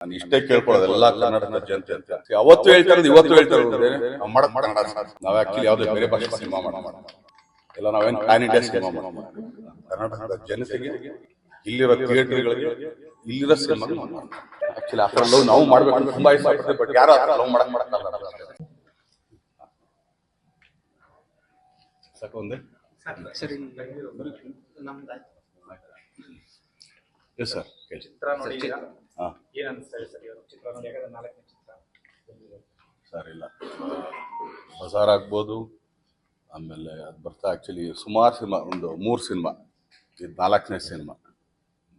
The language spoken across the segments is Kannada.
ನಾನು ಇಷ್ಟೇ ಕೇಳ್ಕೊಳ್ಳೋದು ಎಲ್ಲಾ ಕನ್ನಡದ ಜನತೆ ಅಂತ. ಅವತ್ತು ಹೇಳ್ತಾ ಇರೋದು ಇವತ್ತು ಹೇಳ್ತಾ ಇರೋದು ನಾವು ಮಾಡೋದು ಕನ್ನಡ ನಾವು ಆಕ್ಚುಲಿ ಯಾವುದೇ ಬೇರೆ ಭಾಷೆ ಸಿನಿಮಾ ಮಾಡೋಣ ಇಲ್ಲ ನಾವೇನು ಪ್ಯಾನ್ ಇಂಡಿಯಾ ಸಿನಿಮಾ ಮಾಡೋಣ ಕರ್ನಾಟಕದ ಜನತೆಗೆ ಇಲ್ಲಿರೋ ಥಿಯೇಟರ್ಗಳಿಗೆ ಇಲ್ಲಿರೋ ಸಿನಿಮಾ ಆಕ್ಚುಲಿ ಆ ಥರ ಲವ್ ನಾವು ಮಾಡ್ಬೇಕು ತುಂಬಾ ಇಷ್ಟ ಪಡ್ತೀವಿ ಬಟ್ ಯಾರು ಆ ಥರ ಲವ್ ಮಾಡಕ್ ಮಾಡಕ್ಕಾಗಲ್ಲ ಸಾಕು ಒಂದೇ? ಸರಿ ನಮ್ದು ಎಸ್ ಸರ್ ಕೇಳಿ ಚಿತ್ರ ನೋಡಿದ್ದೀರಾ? ಹಾ. ಏನ್ ಅನಿಸ್ತಾ ಸರ್ ಇವಾಗ ಚಿತ್ರ ನೋಡಿ ಯಾಕಂದ್ರೆ ನಾಲ್ಕನೇ ಚಿತ್ರ. ಸರ್ ಇಲ್ಲ ಬಜಾರ್ ಆಗ್ಬೋದು ಆಮೇಲೆ ಅದು ಬರ್ತಾ ಆ್ಯಕ್ಚುಲಿ ಸುಮಾರು ಸಿನಿಮಾ ಒಂದು ಮೂರು ಸಿನಿಮಾ ಇದು ನಾಲ್ಕನೇ ಸಿನಿಮಾ.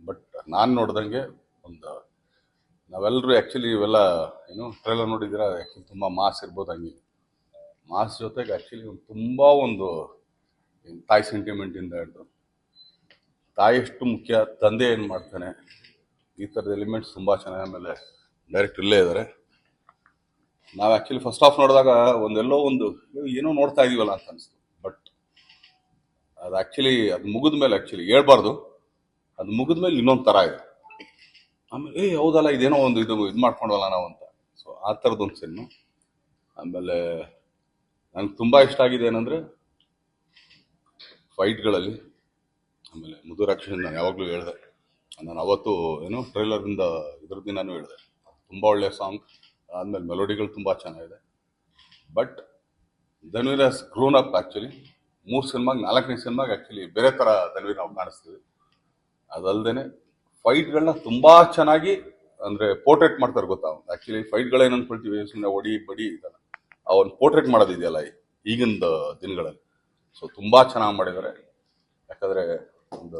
ಬಟ್ ನಾನು ನೋಡ್ದಂಗೆ ಒಂದು ನಾವೆಲ್ಲರೂ ಆ್ಯಕ್ಚುಲಿ ಇವೆಲ್ಲ ಏನು ಟ್ರೈಲರ್ ನೋಡಿದ್ದೀರಾ? ಆ್ಯಕ್ಚುಲಿ ತುಂಬ ಮಾಸ್ ಇರ್ಬೋದು ಹಂಗೆ. ಮಾಸ್ ಜೊತೆಗೆ ಆ್ಯಕ್ಚುಲಿ ಒಂದು ತುಂಬ ಒಂದು ತಾಯಿ ಸೆಂಟಿಮೆಂಟಿಂದ ಹಿಡಿದು. ತಾಯಿ ಎಷ್ಟು ಮುಖ್ಯ ತಂದೆ ಏನು ಮಾಡ್ತಾನೆ? ಈ ಥರದ ಎಲಿಮೆಂಟ್ಸ್ ತುಂಬ ಚೆನ್ನಾಗಿ ಆಮೇಲೆ ಡೈರೆಕ್ಟ್ ಇಲ್ಲೇ ಇದ್ದಾರೆ ನಾವು ಆ್ಯಕ್ಚುಲಿ ಫಸ್ಟ್ ಆಫ್ ನೋಡಿದಾಗ ಒಂದೆಲ್ಲೋ ಒಂದು ಏನೋ ನೋಡ್ತಾ ಇದೀವಲ್ಲ ಅಂತ ಅನಿಸ್ತು. ಬಟ್ ಅದು ಆ್ಯಕ್ಚುಲಿ ಅದು ಮುಗಿದ ಮೇಲೆ ಆ್ಯಕ್ಚುಲಿ ಹೇಳ್ಬಾರ್ದು. ಅದು ಮುಗಿದ ಮೇಲೆ ಇನ್ನೊಂದು ಥರ ಇದೆ. ಆಮೇಲೆ, ಏ, ಹೌದಲ್ಲ, ಇದೇನೋ ಒಂದು ಇದು ಇದು ಮಾಡ್ಕೊಂಡಲ್ಲ ನಾವು ಅಂತ. ಸೊ ಆ ಥರದೊಂದು ಸಿನಿಮಾ ಆಮೇಲೆ ನನಗೆ ತುಂಬ ಇಷ್ಟ ಆಗಿದೆ ಏನಂದರೆ ಫೈಟ್ಗಳಲ್ಲಿ ಆಮೇಲೆ ಮುದುರಾಕ್ಷಿ ನಾನು ಯಾವಾಗಲೂ ಹೇಳಿದೆ. ನಾನು ಅವತ್ತು ಏನು ಟ್ರೈಲರಿಂದ ಇದ್ರದ್ದು ನಾನು ಹೇಳಿದೆ. ತುಂಬ ಒಳ್ಳೆಯ ಸಾಂಗ್, ಆದಮೇಲೆ ಮೆಲೋಡಿಗಳು ತುಂಬ ಚೆನ್ನಾಗಿದೆ. ಬಟ್ ಧನ್ವೀರ್ ಹಸ್ ಗ್ರೋನ್ ಅಪ್ ಆ್ಯಕ್ಚುಲಿ ಮೂರು ಸಿನಿಮಾಗೆ, ನಾಲ್ಕನೇ ಸಿನಿಮಾಗೆ ಆ್ಯಕ್ಚುಲಿ ಬೇರೆ ಥರ ಧನ್ವೀರ್ ನಾವು ಕಾಣಿಸ್ತೀವಿ. ಅದಲ್ಲದೆ ಫೈಟ್ಗಳನ್ನ ತುಂಬ ಚೆನ್ನಾಗಿ ಅಂದರೆ ಪೋರ್ಟ್ರೇಟ್ ಮಾಡ್ತಾರೆ ಗೊತ್ತಾ? ಆ್ಯಕ್ಚುಲಿ ಫೈಟ್ಗಳೇನು ಅಂದ್ಕೊಳ್ತೀವಿ ಸುಮ್ಮನೆ ಒಡಿ, ಬಡಿ ಇದಲ್ಲ ಅವನ್ ಪೋರ್ಟ್ರೇಟ್ ಮಾಡೋದಿದೆಯಲ್ಲ ಈಗಿನ ದಿನಗಳಲ್ಲಿ. ಸೊ ತುಂಬ ಚೆನ್ನಾಗಿ ಮಾಡಿದ್ದಾರೆ. ಯಾಕಂದರೆ ಒಂದು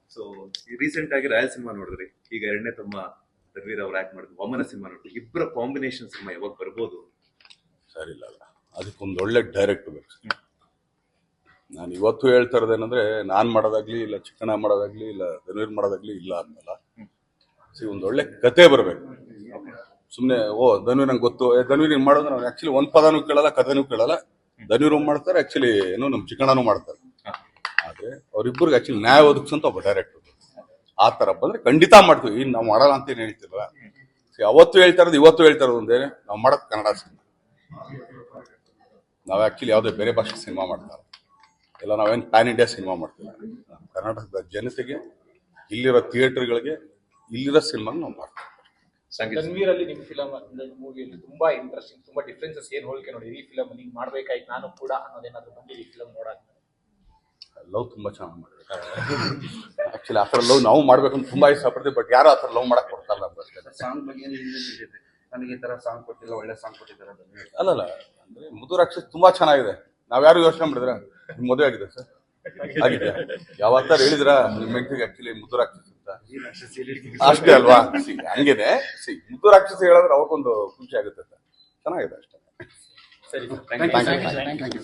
ಸೊ ರೀಸೆಂಟ್ ಆಗಿ ರಾಯಲ್ ಸಿನಿಮಾ ನೋಡಿದ್ರಿ. ಈಗ ಎರಡನೇ ತಮ್ಮ ರಣವೀರ್ ಅವ್ರು ಆಕ್ಟ್ ಮಾಡಿದ್ರು ವಾಮನ ಸಿನಿಮಾ ನೋಡಿದ್ರಿ. ಇಬ್ಬರ ಕಾಂಬಿನೇಷನ್ ಸಿನಿಮಾ ಯಾವಾಗ ಬರ್ಬೋದು? ಸರಿ ಇಲ್ಲ ಅದಕ್ಕೊಂದು ಒಳ್ಳೆ ಡೈರೆಕ್ಟ್ ಬೇಕು. ನಾನು ಇವತ್ತು ಹೇಳ್ತಾ ಇರೋದೇನಂದ್ರೆ ನಾನು ಮಾಡೋದಾಗ್ಲಿ ಇಲ್ಲ ಚಿಕ್ಕಣ್ಣ ಮಾಡೋದಾಗ್ಲಿ ಇಲ್ಲ ರವೀರ್ ಮಾಡೋದಾಗ್ಲಿ ಇಲ್ಲ ಆದ್ಮೇಲೆ ಸಿ ಒಂದು ಒಳ್ಳೆ ಕತೆ ಬರಬೇಕು. ಸುಮ್ಮನೆ ಓ ಧನ್ವೀರ್ ನಂಗೆ ಗೊತ್ತು. ಧನ್ವೀರ್ ಮಾಡಿದ್ರೆ ಆಕ್ಚುಲಿ ನಾವು ಆ್ಯಕ್ಚುಲಿ ಒಂದು ಪದನೂ ಕೇಳಲ್ಲ, ಕಥೆನೂ ಕೇಳಲ್ಲ. ಧನ್ವೀರು ಮಾಡ್ತಾರೆ ಆ್ಯಕ್ಚುಲಿ ಏನು ನಮ್ಮ ಚಿಕ್ಕಣ್ಣನೂ ಮಾಡ್ತಾರೆ. ಆದರೆ ಅವ್ರಿಬ್ಬರಿಗೆ ಆಕ್ಚುಲಿ ನ್ಯಾಯ ಒದಗಿಸಂತ ಒಬ್ಬ ಡೈರೆಕ್ಟರ್ ಆ ಥರ ಬಂದ್ರೆ ಖಂಡಿತ ಮಾಡ್ತೀವಿ. ಇನ್ನು ನಾವು ಮಾಡಲ್ಲ ಅಂತ ಏನು ಹೇಳ್ತಿರಲ್ಲ. ಅವತ್ತು ಹೇಳ್ತಾ ಇರೋದು ಇವತ್ತು ಹೇಳ್ತಾ ಇರೋದು ಒಂದೇ ನಾವು ಮಾಡೋದು ಕನ್ನಡ ಸಿನಿಮಾ. ನಾವು ಆ್ಯಕ್ಚುಲಿ ಯಾವುದೇ ಬೇರೆ ಭಾಷೆ ಸಿನಿಮಾ ಮಾಡ್ತಾರೆ ಇಲ್ಲ. ನಾವೇನು ಪ್ಯಾನ್ ಇಂಡಿಯಾ ಸಿನಿಮಾ ಮಾಡ್ತೀವಿ ಕರ್ನಾಟಕದ ಜನತೆಗೆ ಇಲ್ಲಿರೋ ಥಿಯೇಟರ್ಗಳಿಗೆ ಇಲ್ಲಿರೋ ಸಿನಿಮಾ ನಾವು ಮಾಡ್ತೀವಿ ಸಂಗೀತ ನಿಮ್ಮ ಫಿಲಮ್ ಮೂವಿಯಲ್ಲಿ ತುಂಬಾ ಇಂಟ್ರೆಸ್ಟಿಂಗ್ ತುಂಬಾ ಡಿಫ್ರೆನ್ಸಸ್ ಏನ್ ಹೋಲಿಕೆ ನೋಡಿ? ಈ ಫಿಲಮ್ ನೀವು ಮಾಡ್ಬೇಕಾಯ್ತು ನಾನು ಕೂಡ ಅನ್ನೋದೇನಾದ್ರು ಬಂದಿದೆ ಈ ಫಿಲಮ್ ನೋಡಕ್ ಲವ್ ತುಂಬ ಚೆನ್ನಾಗಿ ಮಾಡಿದ್ರು ಆ್ಯಕ್ಚುಲಿ ಆ ಥರ ಲವ್ ನಾವು ಮಾಡ್ಬೇಕಂತ ತುಂಬ ಇಷ್ಟಪಡ್ತೀವಿ ಬಟ್ ಯಾರು ಆ ಥರ ಲವ್ ಮಾಡಕ್ಕೆ ಕೊಡ್ತಾರಲ್ಲ ಅಂತ ಅಷ್ಟೇ. ಸಾಂಗ್ ಬಗ್ಗೆ ನನಗೆ ಈ ಥರ ಸಾಂಗ್ ಕೊಟ್ಟಿಲ್ಲ ಒಳ್ಳೆ ಸಾಂಗ್ ಕೊಟ್ಟಿದ್ದಾರೆ ಅಂತ ಅಲ್ಲಲ್ಲ ಅಂದ್ರೆ ಮುದು ಅಕ್ಷರ ತುಂಬಾ ಚೆನ್ನಾಗಿದೆ. ನಾವ್ಯಾರು ಯೋಚನೆ ಮಾಡಿದ್ರೆ? ನಿಮ್ ಮದುವೆ ಆಗಿದೆ ಸರ್. ಆಗಿದೆ. ಯಾವತ್ತಾರ ಹೇಳಿದ್ರ? ನಿಮ್ ಹೆಂಡತಿಗೆ ಆಕ್ಚುಲಿ ಮುದುರಾಕ್ಷಸ ಅಂತ. ಅಷ್ಟೇ ಅಲ್ವಾ? ಹಂಗಿದೆ ಹಂಗೇನೆ. ಸಿ ಮುದುರಾಕ್ಷಸ ಹೇಳಿದ್ರೆ ಅವಕ್ಕೊಂದು ಖುಷಿ ಆಗುತ್ತೆ ಸರ್ ಚೆನ್ನಾಗಿದೆ ಅಷ್ಟೇ. ಸರಿ ಥ್ಯಾಂಕ್ ಯು